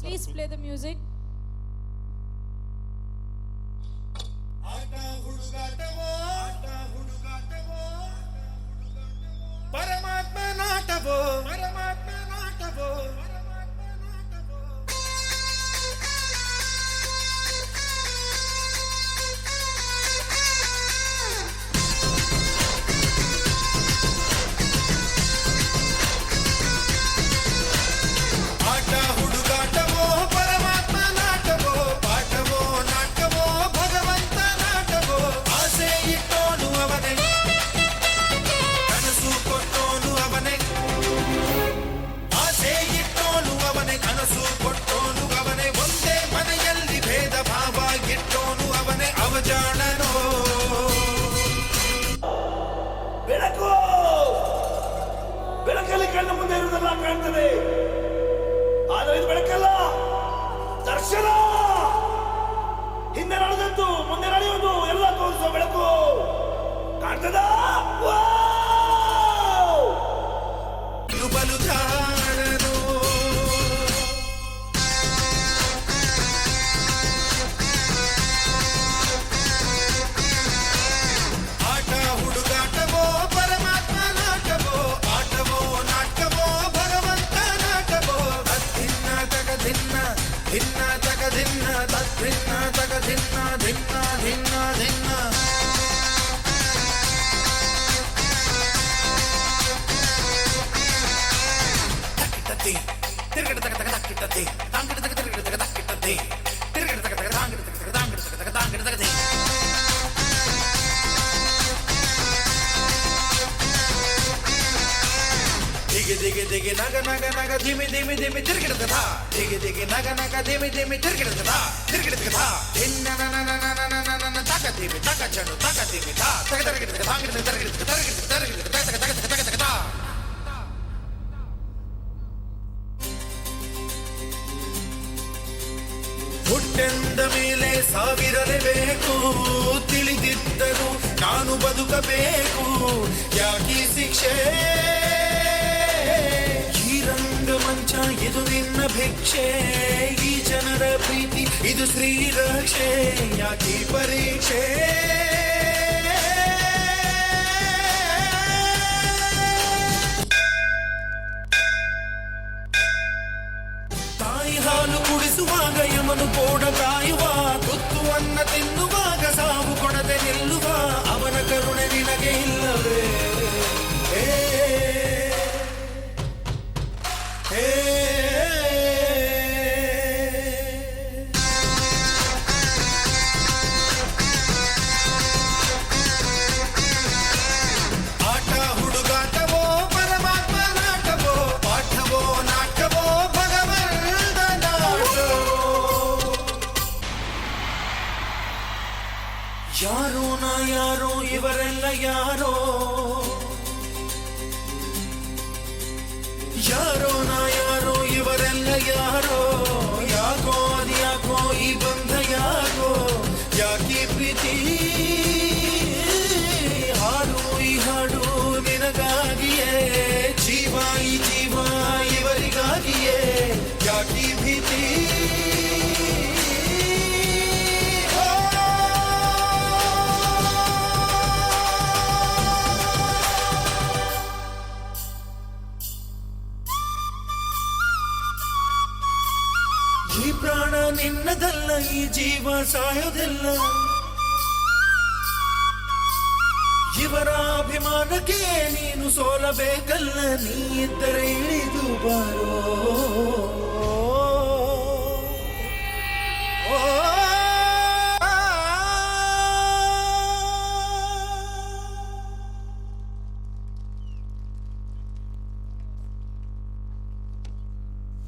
Please play the music. ಆಟ ಹುಡುಗಾಟವೋ Shut up! ధిన్న తగ ధిన్న ధిన్న ధిన్న ధిన్న. తిరగడ తగ తగ దక్కిట్టది తాంకిట తగ తిరగడ తగ దక్కిట్టది దిగి దిగి నగ నగ నగ ధిమి ధిమి ధిమి తిరిగిడు కదా దిగి దిగి నగ నగ ధిమి ధిమి తిరిగిడు కదా తిరిగిడు కదా నిన్న నన నన నన నన నన తక ధిమి తక చెడు తక ధిమి తా తక తిరిగిడు కదా తిరిగిడు తిరిగిడు తిరిగిడు తిరిగిడు తక తక తక తక తక తా ಹುಟ್ಟೆಂದ ಮೇಲೆ ಸಾವಿರಲೇಬೇಕು ತಿಳಿದಿದ್ದರು ನಾನು ಬದುಕಬೇಕು ಯಾಕೆ ಶಿಕ್ಷೆ ಇದು ನಿನ್ನ ಭಿಕ್ಷೆ ಈ ಜನರ ಪ್ರೀತಿ ಇದು ಶ್ರೀರಕ್ಷೆ ಯಾಕೆ ಪರೀಕ್ಷೆ? ಇವರೆಲ್ಲ ಯಾರೋ ಯಾರೋ ನಾ ಯಾರೋ ಇವರೆಲ್ಲ ಯಾರೋ ಯಾಕೋ ಅದ್ಯಾಕೋ ಈ ಬಂಧ ಯಾಕೋ ಯಾಕೆ ಪ್ರೀತಿ ಹಾಡು ಈ ಹಾಡು ನಿನಗಾಗಿಯೇ ಜೀವ ಈ ಜೀವ ಇವರಿಗಾಗಿಯೇ ಯಾಕಿ ನಿನ್ನದಲ್ಲ ಈ ಜೀವ ಸಾಯೋದಿಲ್ಲ. ಇವರ ಅಭಿಮಾನಕ್ಕೆ ನೀನು ಸೋಲಬೇಕಲ್ಲ ನೀ ಇದ್ದರೆ ಇಳಿದು ಬಾರೋ.